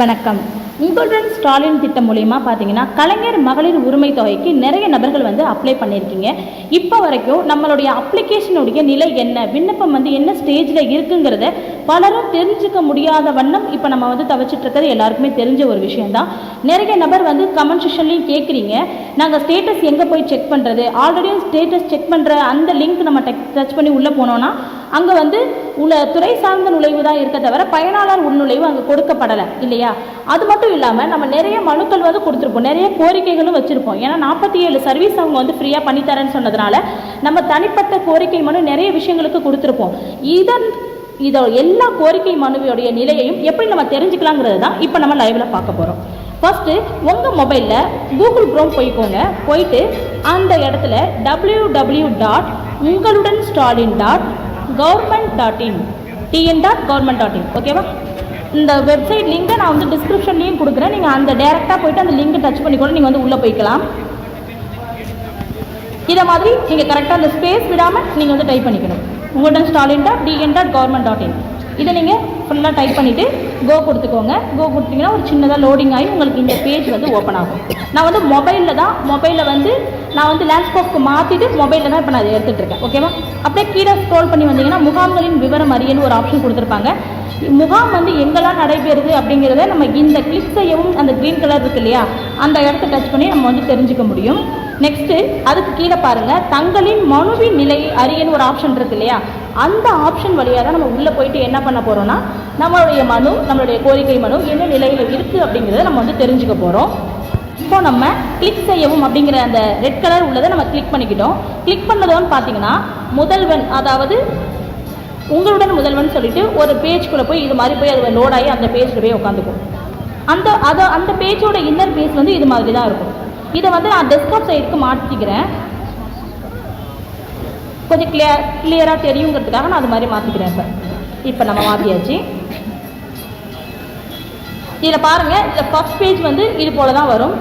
வணக்கம். உங்களுடன் ஸ்டாலின் திட்டம் மூலயமா பார்த்தீங்கன்னா கலைஞர் மகளிர் உரிமை தொகைக்கு நிறைய நபர்கள் வந்து அப்ளை பண்ணியிருக்கீங்க இப்போ வரைக்கும் நம்மளுடைய அப்ளிகேஷனுடைய நிலை என்ன? விண்ணப்பம் வந்து என்ன ஸ்டேஜில் இருக்குங்கிறத பலரும் தெரிஞ்சுக்க முடியாத வண்ணம் இப்போ நம்ம வந்து தவிச்சிட்டு இருக்கிறது எல்லாருக்குமே தெரிஞ்ச ஒரு விஷயந்தான் நிறைய நபர் வந்து கமெண்ட் செஷன்லையும் கேட்குறீங்க நாங்கள் ஸ்டேட்டஸ் எங்கே போய் செக் பண்ணுறது ஆல்ரெடி ஸ்டேட்டஸ் செக் பண்ணுற அந்த லிங்க் நம்ம டச் பண்ணி உள்ளே போனோன்னா அங்கே வந்து உள்ள துறை சார்ந்த நுழைவு தான் இருக்க தவிர பயனாளர் உள்நுழைவு அங்கே கொடுக்கப்படலை இல்லையா? அது மட்டும் இல்லாமல் நம்ம நிறைய மனுக்கள் வந்து கொடுத்துருப்போம். நிறைய கோரிக்கைகளும் வச்சுருப்போம். ஏன்னா நாற்பத்தி ஏழு சர்வீஸ் அவங்க வந்து ஃப்ரீயாக பண்ணித்தரேன்னு சொன்னதுனால நம்ம தனிப்பட்ட கோரிக்கை மனு நிறைய விஷயங்களுக்கு கொடுத்துருப்போம். இதன் இதோ எல்லா கோரிக்கை மனுவையுடைய நிலையையும் எப்படி நம்ம தெரிஞ்சுக்கலாங்கிறது தான் இப்போ நம்ம லைவில் பார்க்க போகிறோம் ஃபஸ்ட்டு உங்கள் மொபைலில் கூகுள் க்ரோம் போய்க்கோங்க போயிட்டு அந்த இடத்துல டபிள்யூ டபிள்யூ டாட் உங்களுடன் Stalin dot government dot in TN dot government dot in ஓகேவா இந்த வெப்சைட் லிங்கை நான் வந்து டிஸ்கிரிப்ஷன்லேயும் கொடுக்குறேன். நீங்கள் அந்த டேரெக்டாக போயிட்டு அந்த லிங்க் டச் பண்ணி கூட நீங்கள் வந்து உள்ளே போய்க்கலாம். இதை மாதிரி நீங்கள் கரெக்டாக அந்த ஸ்பேஸ் விடாமல் நீங்கள் வந்து டைப் பண்ணிக்கணும். உங்கள்கிட்ட Stalin dot TN dot government dot in இதை நீங்கள் ஃபுல்லாக டைப் பண்ணிவிட்டு கோ கொடுத்துக்கோங்க. கோ கொடுத்தீங்கன்னா ஒரு சின்னதாக லோடிங் ஆகி உங்களுக்கு இந்த பேஜ் வந்து ஓப்பன் ஆகும். நான் வந்து மொபைலில் தான் மொபைலில் வந்து நான் வந்து லேண்ட்ஸ்கோப்க்கு மாற்றிட்டு மொபைலில் தான் இப்போ நான் அதை எடுத்துகிட்டு இருக்கேன். ஓகேவா அப்படியே கீழே ஸ்க்ரோல் பண்ணி வந்தீங்கன்னா முகாம்களின் விவரம் அறியன்னு ஒரு ஆப்ஷன் கொடுத்துருப்பாங்க. முகாம் வந்து எங்கெல்லாம் நடைபெறுது அப்படிங்கிறத நம்ம இந்த கிளிக் செய்யவும் அந்த க்ரீன் கலர் இருக்கு இல்லையா? அந்த இடத்த டச் பண்ணி நம்ம வந்து தெரிஞ்சுக்க முடியும். நெக்ஸ்ட்டு அதுக்கு கீழே பாருங்கள் தங்களின் மனுவின் நிலை அறியன்னு ஒரு ஆப்ஷன் இருக்கு இல்லையா? அந்த ஆப்ஷன் வழியாக தான் நம்ம உள்ளே போயிட்டு என்ன பண்ண போகிறோம்னா நம்மளுடைய மனு நம்மளுடைய கோரிக்கை மனு என்ன நிலையில் இருக்குது அப்படிங்கிறத நம்ம வந்து தெரிஞ்சுக்க போகிறோம் இப்போ நம்ம கிளிக் செய்யவும் அப்படிங்கிற அந்த ரெட் கலர் உள்ளதை நம்ம கிளிக் பண்ணிக்கிட்டோம். கிளிக் பண்ணதோன்னு பார்த்தீங்கன்னா முதல்வன் அதாவது உங்களுடன் முதல்வன் சொல்லிட்டு ஒரு பேஜ்குள்ளே போய் இது மாதிரி போய் அது லோட் ஆகி அந்த பேஜில் போய் உட்காந்துக்கும். அந்த அதை அந்த பேஜோட இன்னர் பேஜ் வந்து இது மாதிரி தான் இருக்கும். இதை வந்து நான் டெஸ்க்டாப் சைடுக்கு மாற்றிக்கிறேன். கொஞ்சம் கிளியர் கிளியராக தெரியுங்கிறதுக்காக நான் அது மாதிரி மாற்றிக்கிறேன் இப்போ. இப்போ நம்ம மாற்றியாச்சு இதில் பாருங்கள் இதில் ஃபஸ்ட் பேஜ் வந்து இது போல தான் வரும்.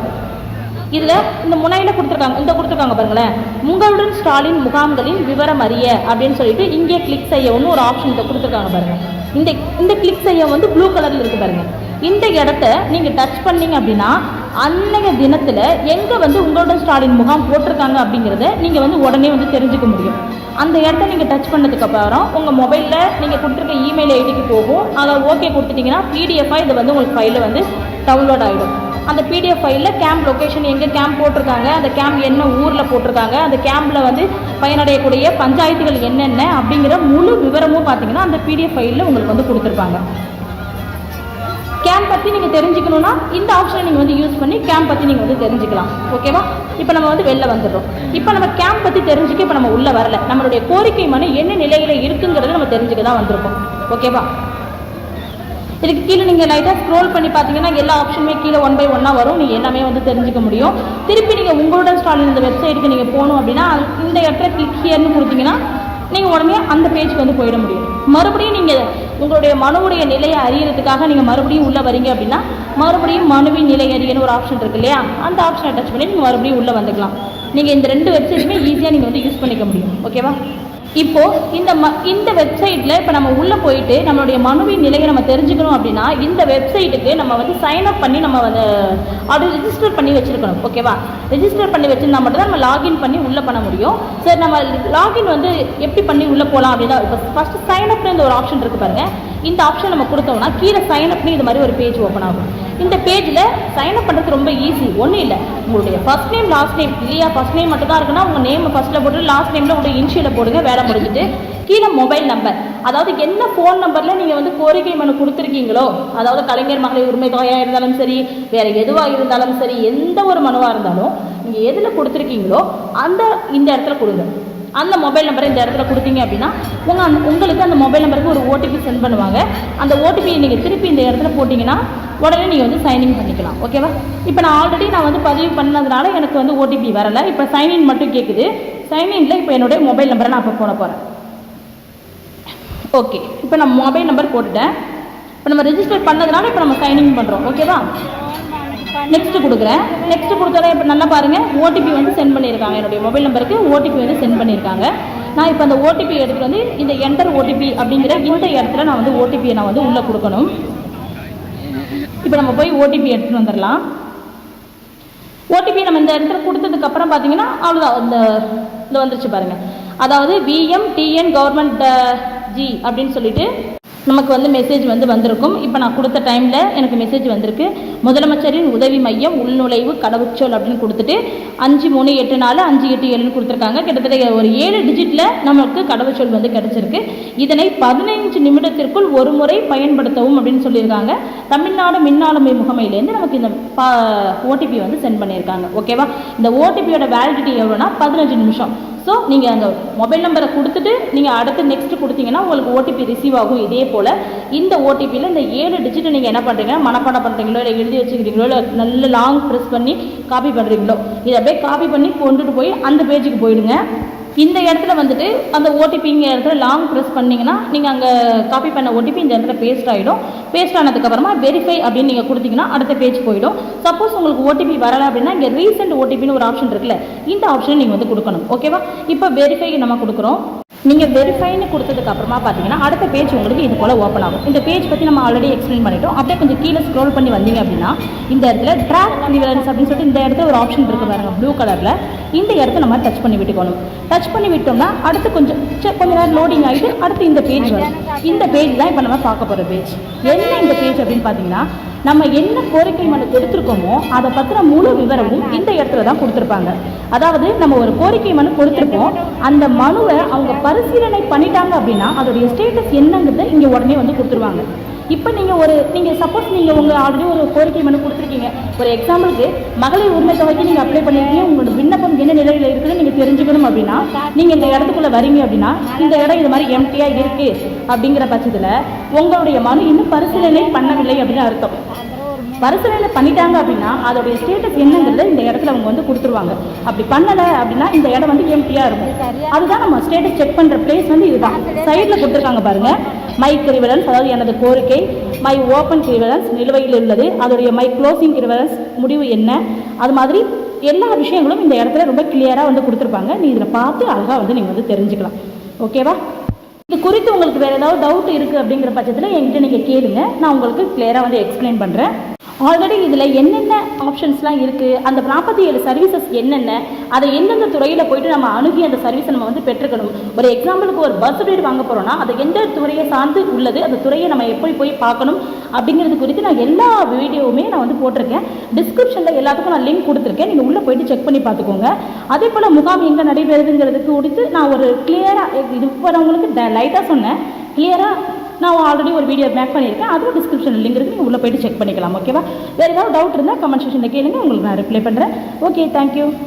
இதில் இந்த முனையில் கொடுத்துருக்காங்க இந்த கொடுத்துருக்காங்க பாருங்களேன். உங்களுடன் ஸ்டாலின் முகாம்களின் விவரம் அறிய அப்படின்னு சொல்லிட்டு இங்கே கிளிக் செய்யவும்னு ஒரு ஆப்ஷன் இதை கொடுத்துருக்காங்க பாருங்கள் இந்த இந்த கிளிக் செய்ய வந்து ப்ளூ கலரில் இருக்குது பாருங்கள் இந்த இடத்த நீங்கள் டச் பண்ணீங்க அப்படின்னா அன்னைய தினத்தில் எங்கே வந்து உங்களோட ஸ்டாலின் முகாம் போட்டிருக்காங்க அப்படிங்கிறத நீங்கள் வந்து உடனே வந்து தெரிஞ்சுக்க முடியும். அந்த இடத்த நீங்கள் டச் பண்ணதுக்கப்புறம் உங்கள் மொபைலில் நீங்கள் கொடுத்துருக்க இமெயில் ஐடிக்கு போகும். அதை ஓகே கொடுத்துட்டிங்கன்னா பிடிஎஃபாக இது வந்து உங்களுக்கு ஃபைலில் வந்து டவுன்லோட் ஆகிடும் அந்த பிடிஎஃப் ஃபைலில் கேம்ப் லொக்கேஷன் எங்கே கேம்ப் போட்டிருக்காங்க அந்த கேம்ப் என்ன ஊரில் போட்டிருக்காங்க அந்த கேம்பில் வந்து பயனடையக்கூடிய பஞ்சாயத்துகள் என்னென்ன அப்படிங்கிற முழு விவரமும் பார்த்தீங்கன்னா அந்த பிடிஎஃப் ஃபைலில் உங்களுக்கு வந்து கொடுத்துருப்பாங்க. பற்றி நீங்கள் தெரிஞ்சுக்கணுன்னா இந்த ஆப்ஷனை நீங்கள் வந்து யூஸ் பண்ணி கேம்ப் பற்றி நீங்கள் வந்து தெரிஞ்சுக்கலாம். ஓகேவா இப்போ நம்ம வந்து வெளில வந்துடுறோம். இப்போ நம்ம கேம்ப் பற்றி தெரிஞ்சுக்க இப்போ நம்ம உள்ளே வரல. நம்மளுடைய கோரிக்கை மனு என்ன நிலையில் இருக்குங்கிறத நம்ம தெரிஞ்சுக்க தான் வந்திருக்கோம். ஓகேவா இதுக்கு கீழே நீங்கள் லைட்டாக ஸ்க்ரோல் பண்ணி பார்த்தீங்கன்னா எல்லா ஆப்ஷனுமே கீழே ஒன் பை ஒன்னாக வரும். நீங்கள் எல்லாமே வந்து தெரிஞ்சுக்க முடியும். திருப்பி நீங்கள் உங்களுடன் ஸ்டாலின் இந்த வெப்சைட்டுக்கு நீங்கள் போகணும் அப்படின்னா இந்த இடத்துல கிளிக் ஹியர்னு கொடுத்தீங்கன்னா நீங்கள் உடனே அந்த பேஜுக்கு வந்து போயிட முடியும். மறுபடியும் நீங்கள் உங்களுடைய மனுவுடைய நிலையை அறியறதுக்காக நீங்கள் மறுபடியும் உள்ளே வரீங்க அப்படின்னா மறுபடியும் மனுவின் நிலை அறியன்னு ஒரு ஆப்ஷன் இருக்கு இல்லையா? அந்த ஆப்ஷனை டச் பண்ணி நீங்கள் மறுபடியும் உள்ளே வந்துக்கலாம். நீங்கள் இந்த ரெண்டு வெப்சைட்டுமே ஈஸியாக நீங்கள் வந்து யூஸ் பண்ணிக்க முடியும். ஓகேவா இப்போ இந்த ம இந்த வெப்சைட்டில் இப்போ நம்ம உள்ளே போயிட்டு நம்மளுடைய மனுவின் நிலையை நம்ம தெரிஞ்சுக்கணும் அப்படின்னா இந்த வெப்சைட்டுக்கு நம்ம வந்து சைன் அப் பண்ணி நம்ம வந்து அது ரிஜிஸ்டர் பண்ணி வச்சுருக்கணும் ஓகேவா ரிஜிஸ்டர் பண்ணி வச்சிருந்தா மட்டும் தான் நம்ம லாகின் பண்ணி உள்ளே பண்ண முடியும். சரி நம்ம லாகின் வந்து எப்படி பண்ணி உள்ளே போகலாம் அப்படின்னா இப்போ ஃபஸ்ட்டு சைன் அப்னு இந்த ஒரு ஆப்ஷன் இருக்குது பாருங்கள் இந்த ஆப்ஷன் நம்ம கொடுத்தோம்னா கீழே சைன் அப்னு இது மாதிரி ஒரு பேஜ் ஓப்பன் ஆகும். இந்த பேஜில் சைன் அப் பண்ணுறது ரொம்ப ஈஸி ஒன்றும் இல்லை. உங்களுடைய ஃபர்ஸ்ட் நேம் லாஸ்ட் நேம் இல்லையா? ஃபர்ஸ்ட் நேம் மட்டும் தான் இருக்குன்னா உங்கள் நேம் ஃபஸ்ட்டில் போட்டு லாஸ்ட் நேமில் உங்களுடைய இன்ஷியலை போடுங்க வேலை முடிஞ்சுட்டு. கீழே மொபைல் நம்பர் அதாவது என்ன ஃபோன் நம்பரில் நீங்கள் வந்து கோரிக்கை மனு கொடுத்துருக்கீங்களோ அதாவது கலைஞர் மகளிர் உரிமை தொகையாக இருந்தாலும் சரி வேறு எதுவாக இருந்தாலும் சரி எந்த ஒரு மனுவாக இருந்தாலும் நீங்கள் எதில் கொடுத்துருக்கீங்களோ அந்த இந்த இடத்துல கொடுங்க. அந்த மொபைல் நம்பரை இந்த இடத்துல கொடுத்தீங்க அப்படின்னா உங்கள் அந்த உங்களுக்கு அந்த மொபைல் நம்பருக்கு ஒரு ஓடிபி சென்ட் பண்ணுவாங்க. அந்த ஓடிபியை நீங்கள் திருப்பி இந்த இடத்துல போட்டிங்கன்னா உடனே நீங்கள் வந்து சைன்இன் பண்ணிக்கலாம். ஓகேவா இப்போ நான் ஆல்ரெடி நான் வந்து பதிவு பண்ணதுனால எனக்கு வந்து ஓடிபி வரலை. இப்போ சைன்இன் மட்டும் கேட்குது சைன்இனில் இப்போ என்னுடைய மொபைல் நம்பரை நான் இப்போ போட போகிறேன் ஓகே இப்போ நான் மொபைல் நம்பர் போட்டுட்டேன். இப்போ நம்ம ரெஜிஸ்டர் பண்ணதுனால இப்போ நம்ம சைன்இன் பண்ணுறோம் ஓகேவா நெக்ஸ்ட்டு கொடுக்குறேன். நெக்ஸ்ட்டு கொடுத்தோன்னே இப்போ நல்லா பாருங்கள் ஓடிபி வந்து சென்ட் பண்ணியிருக்காங்க. என்னுடைய மொபைல் நம்பருக்கு ஓடிபி வந்து சென்ட் பண்ணியிருக்காங்க. நான் இப்போ அந்த ஓடிபி எடுத்துகிட்டு வந்து இந்த என்டர் ஓடிபி அப்படிங்கிற இந்த இடத்துல நான் வந்து ஓடிபியை நான் வந்து உள்ளே கொடுக்கணும். இப்போ நம்ம போய் ஓடிபி எடுத்துகிட்டு வந்துடலாம். ஓடிபி நம்ம இந்த இடத்துல கொடுத்ததுக்கப்புறம் பார்த்தீங்கன்னா அவ்வளோதான் இந்த இந்த வந்துருச்சு பாருங்கள் அதாவது விஎம் டிஎன் கவர்மெண்ட் ஜி அப்படின்னு சொல்லிட்டு நமக்கு வந்து மெசேஜ் வந்து வந்திருக்கும். இப்போ நான் கொடுத்த டைமில் எனக்கு மெசேஜ் வந்திருக்கு. முதலமைச்சரின் உதவி மையம் உள்நுழைவு கடவுச்சொல் அப்படின்னு கொடுத்துட்டு அஞ்சு மூணு எட்டு நாலு அஞ்சு எட்டு ஏழுன்னு கொடுத்துருக்காங்க. கிட்டத்தட்ட ஒரு ஏழு டிஜிட்டில் நமக்கு கடவுச்சொல் வந்து கிடச்சிருக்கு. இதனை பதினைஞ்சு நிமிடத்திற்குள் ஒரு முறை பயன்படுத்தவும் அப்படின்னு சொல்லியிருக்காங்க. தமிழ்நாடு மின்னாளுமை முகமையிலேருந்து நமக்கு இந்த ஓடிபி வந்து சென்ட் பண்ணியிருக்காங்க. ஓகேவா இந்த ஓடிபியோட வேலிடிட்டி எவ்வளோனா பதினஞ்சு நிமிஷம். ஸோ நீங்கள் அந்த மொபைல் நம்பரை கொடுத்துட்டு நீங்கள் அடுத்து நெக்ஸ்ட் கொடுத்தீங்கன்னா உங்களுக்கு ஓடிபி ரிசீவ் ஆகும். இதே போல் இந்த ஓடிபியில் இந்த ஏழு டிஜிட்டை நீங்கள் என்ன பண்ணுறீங்கன்னா மனப்பாடம் பண்ணுறீங்களோ இல்லை எழுதி வச்சுக்கிறீங்களோ இல்லை நல்ல லாங் ப்ரெஸ் பண்ணி காப்பி பண்ணுறீங்களோ இதை அப்படியே காப்பி பண்ணி கொண்டுட்டு போய் அந்த பேஜுக்கு போயிடுங்க. இந்த இடத்துல வந்துட்டு அந்த ஓடிபிங்க இடத்துல லாங் ப்ரெஸ் பண்ணிங்கன்னா நீங்கள் அங்கே காப்பி பண்ண ஓடிபி இந்த இடத்துல பேஸ்ட் ஆகிடும் பேஸ்ட் ஆனதுக்கப்புறமா வெரிஃபை அப்படின்னு நீங்கள் கொடுத்தீங்கன்னா அடுத்த பேஜ் போயிடும். சப்போஸ் உங்களுக்கு ஓடிபி வரலை அப்படின்னா இங்கே ரீசெண்ட் ஓடிபின்னு ஒரு ஆப்ஷன் இருக்குல்ல இந்த ஆப்ஷனை நீங்கள் வந்து கொடுக்கணும். ஓகேவா இப்போ வெரிஃபை நம்ம கொடுக்குறோம். நீங்கள் வெரிஃபைன்னு கொடுத்ததுக்கு அப்புறமா பார்த்தீங்கன்னா அடுத்த பேஜ் உங்களுக்கு இது போல் ஓப்பன் ஆகும். இந்த பேஜ் பற்றி நம்ம ஆல்ரெடி எக்ஸ்பிளைன் பண்ணிட்டோம். அப்படியே கொஞ்சம் கீழே ஸ்க்ரோல் பண்ணி வந்தீங்க அப்படின்னா இந்த இடத்துல ட்ராக் நிவரன்ஸ் அப்படின்னு சொல்லிட்டு இந்த இடத்துல ஒரு ஆப்ஷன் இருக்குது பாருங்க ப்ளூ கலரில் இந்த இடத்த நம்ம டச் பண்ணி விட்டுக்கணும். டச் பண்ணி விட்டோம்னா அடுத்து கொஞ்சம் கொஞ்சம் நேரம் லோடிங் ஆகிட்டு அடுத்து இந்த பேஜ் வரும். இந்த பேஜ் தான் இப்போ நம்ம பார்க்க போகிற பேஜ் என்ன இந்த பேஜ் அப்படின்னு பார்த்தீங்கன்னா நம்ம என்ன கோரிக்கை மனு கொடுத்துருக்கோமோ அதை பற்றின முழு விவரமும் இந்த இடத்துல தான் கொடுத்துருப்பாங்க. அதாவது நம்ம ஒரு கோரிக்கை மனு கொடுத்துருக்கோம். அந்த மனுவை அவங்க பரிசீலனை பண்ணிட்டாங்க அப்படின்னா அதோடைய ஸ்டேட்டஸ் என்னங்கிறத இங்கே உடனே வந்து கொடுத்துருவாங்க. இப்போ நீங்கள் ஒரு நீங்கள் சப்போஸ் நீங்கள் உங்கள் ஆல்ரெடி ஒரு கோரிக்கை மனு கொடுத்துருக்கீங்க. ஒரு எக்ஸாம்பிளுக்கு மகளிர் உரிமை தொகைக்கு நீங்கள் அப்ளை பண்ணியிருக்கீங்க உங்களோட விண்ணப்பம் என்ன நிலையில் இருக்குதுன்னு நீங்கள் தெரிஞ்சுக்கணும் அப்படின்னா நீங்கள் இந்த இடத்துக்குள்ளே வரீங்க அப்படின்னா இந்த இடம் இது மாதிரி எம்டியாக இருக்குது அப்படிங்கிற பட்சத்தில் உங்களுடைய மனு இன்னும் பரிசீலனை பண்ணவில்லை அப்படின்னு அர்த்தம். பரிசீலனை பண்ணிட்டாங்க அப்படின்னா அதோடைய ஸ்டேட்டஸ் என்னங்கிறத இந்த இடத்துல அவங்க வந்து கொடுத்துருவாங்க. அப்படி பண்ணலை அப்படின்னா இந்த இடம் வந்து எம்டியாக இருக்கும். அதுதான் நம்ம ஸ்டேட்டஸ் செக் பண்ணுற பிளேஸ் வந்து இதுதான். சைடில் கொடுத்துருக்காங்க பாருங்க. மை கிரிவலன்ஸ் அதாவது எனது கோரிக்கை மை ஓப்பன் கிரிவலன்ஸ் நிலுவையில் உள்ளது. அதோடைய மை க்ளோசிங் கிரிவலன்ஸ் முடிவு என்ன? அது மாதிரி எல்லா விஷயங்களும் இந்த இடத்துல ரொம்ப கிளியராக வந்து கொடுத்துருப்பாங்க. நீ இதில் பார்த்து அழகாக வந்து நீங்கள் வந்து தெரிஞ்சுக்கலாம். ஓகேவா இது குறித்து உங்களுக்கு வேறு ஏதாவது டவுட் இருக்குது அப்படிங்கிற பட்சத்தில் என்கிட்ட நீங்கள் கேளுங்க. நான் உங்களுக்கு கிளியராக வந்து எக்ஸ்பிளைன் பண்ணுறேன் ஆல்ரெடி இதில் என்னென்ன ஆப்ஷன்ஸ்லாம் இருக்குது அந்த நாற்பத்தி ஏழு சர்வீசஸ் என்னென்ன? அதை எந்தெந்த துறையில் போயிட்டு நம்ம அணுகி அந்த சர்வீஸை நம்ம வந்து பெற்றுக்கணும்? ஒரு எக்ஸாம்பிளுக்கு ஒரு பர்த் சர்டிஃபிகேட் வாங்க போகிறோம்னா அது எந்த துறையை சார்ந்து உள்ளது? அந்த துறையை நம்ம எப்படி போய் பார்க்கணும்? அப்படிங்கிறது குறித்து நான் எல்லா வீடியோவுமே நான் வந்து போட்டிருக்கேன். டிஸ்கிரிப்ஷனில் எல்லாத்துக்கும் நான் லிங்க் கொடுத்துருக்கேன். நீங்கள் உள்ளே போயிட்டு செக் பண்ணி பார்த்துக்கோங்க. அதே போல் முகாம் எங்கே நடைபெறுதுங்கிறது குறித்து நான் ஒரு கிளியராக இது போகிறவங்களுக்கு லைட்டாக சொன்னேன். கிளியராக நான் ஆல்ரெடி ஒரு வீடியோ மேக் பண்ணியிருக்கேன். அதுவும் டிஸ்கிரிப்ஷன் லிங்க் இருக்குது நீங்கள் உள்ளே போயிட்டு செக் பண்ணிக்கலாம் ஓகேவா வேறு ஏதாவது டவுட் இருந்தால் கமெண்ட் செக்ஷனில் கேளுங்க உங்களுக்கு நான் ரிப்ளை பண்ணுறேன் ஓகே தேங்க்யூ